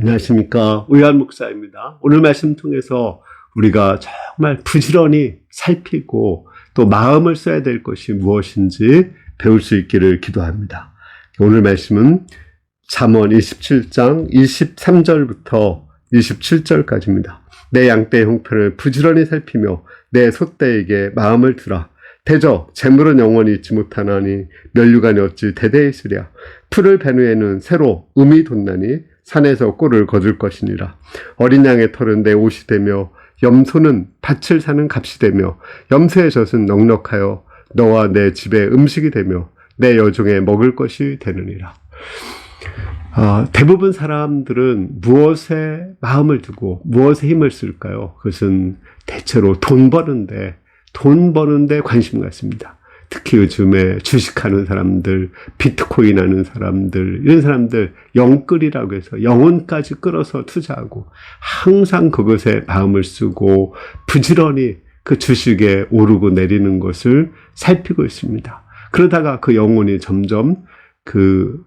안녕하십니까. 우현 목사입니다. 오늘 말씀 통해서 우리가 정말 부지런히 살피고 또 마음을 써야 될 것이 무엇인지 배울 수 있기를 기도합니다. 오늘 말씀은 잠언 27장 23절부터 27절까지입니다. 내 양떼의 형편을 부지런히 살피며 내 소떼에게 마음을 두라. 대저 재물은 영원히 있지 못하나니 면류관이 어찌 대대 있으랴. 풀을 벤 후에는 새로 음이 돋나니 산에서 꿀을 거둘 것이니라. 어린 양의 털은 내 옷이 되며 염소는 밭을 사는 값이 되며 염소의 젖은 넉넉하여 너와 내 집의 음식이 되며 내 여종의 먹을 것이 되느니라. 아, 대부분 사람들은 무엇에 마음을 두고 무엇에 힘을 쓸까요? 그것은 대체로 돈 버는데 돈 버는데 관심 갖습니다. 특히 요즘에 주식하는 사람들, 비트코인 하는 사람들, 이런 사람들 영끌이라고 해서 영혼까지 끌어서 투자하고 항상 그것에 마음을 쓰고 부지런히 그 주식에 오르고 내리는 것을 살피고 있습니다. 그러다가 그 영혼이 점점 그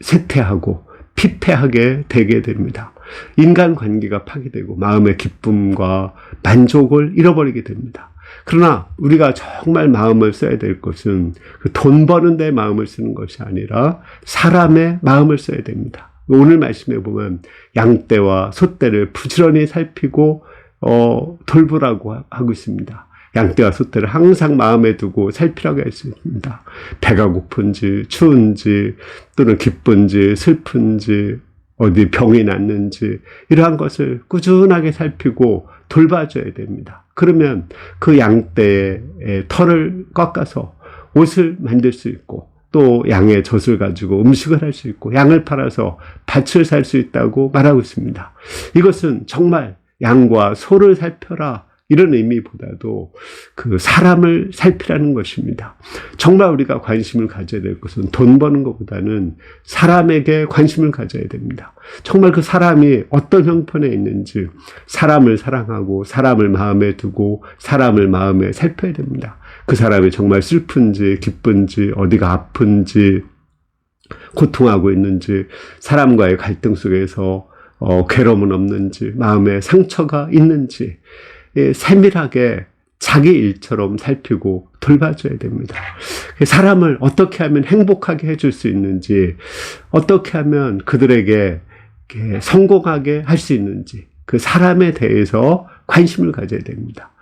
쇠퇴하고 피폐하게 되게 됩니다. 인간 관계가 파괴되고 마음의 기쁨과 만족을 잃어버리게 됩니다. 그러나 우리가 정말 마음을 써야 될 것은 그 돈 버는 데 마음을 쓰는 것이 아니라 사람의 마음을 써야 됩니다. 오늘 말씀에 보면 양떼와 소떼를 부지런히 살피고 어, 돌보라고 하고 있습니다. 양떼와 소떼를 항상 마음에 두고 살피라고 했습니다. 배가 고픈지 추운지 또는 기쁜지 슬픈지 어디 병이 났는지 이러한 것을 꾸준하게 살피고 돌봐줘야 됩니다. 그러면 그 양떼의 털을 꺾어서 옷을 만들 수 있고 또 양의 젖을 가지고 음식을 할 수 있고 양을 팔아서 밭을 살 수 있다고 말하고 있습니다. 이것은 정말 양과 소를 살펴라 이런 의미보다도 그 사람을 살피라는 것입니다. 정말 우리가 관심을 가져야 될 것은 돈 버는 것보다는 사람에게 관심을 가져야 됩니다. 정말 그 사람이 어떤 형편에 있는지 사람을 사랑하고 사람을 마음에 두고 사람을 마음에 살펴야 됩니다. 그 사람이 정말 슬픈지 기쁜지 어디가 아픈지 고통하고 있는지 사람과의 갈등 속에서 어, 괴로움은 없는지 마음에 상처가 있는지 예, 세밀하게 자기 일처럼 살피고 돌봐줘야 됩니다. 사람을 어떻게 하면 행복하게 해줄 수 있는지, 어떻게 하면 그들에게 성공하게 할 수 있는지, 그 사람에 대해서 관심을 가져야 됩니다.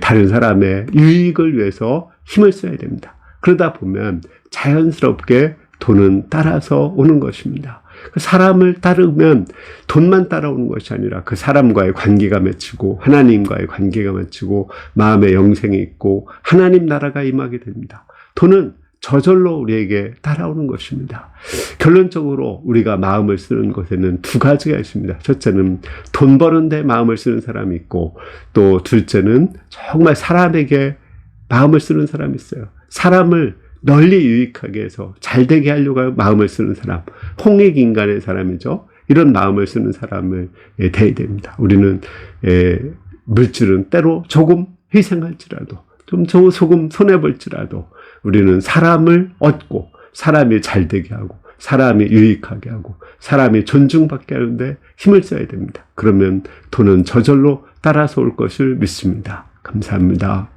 다른 사람의 유익을 위해서 힘을 써야 됩니다. 그러다 보면 자연스럽게 돈은 따라서 오는 것입니다. 그 사람을 따르면 돈만 따라오는 것이 아니라 그 사람과의 관계가 맺히고 하나님과의 관계가 맺히고 마음의 영생이 있고 하나님 나라가 임하게 됩니다. 돈은 저절로 우리에게 따라오는 것입니다. 결론적으로 우리가 마음을 쓰는 것에는 두 가지가 있습니다. 첫째는 돈 버는데 마음을 쓰는 사람이 있고 또 둘째는 정말 사람에게 마음을 쓰는 사람이 있어요. 사람을 널리 유익하게 해서 잘 되게 하려고 마음을 쓰는 사람, 홍익 인간의 사람이죠. 이런 마음을 쓰는 사람을 예, 대해야 됩니다. 우리는 예, 물질은 때로 조금 희생할지라도 좀 조금 손해 볼지라도 우리는 사람을 얻고 사람이 잘 되게 하고 사람이 유익하게 하고 사람이 존중받게 하는데 힘을 써야 됩니다. 그러면 돈은 저절로 따라서 올 것을 믿습니다. 감사합니다.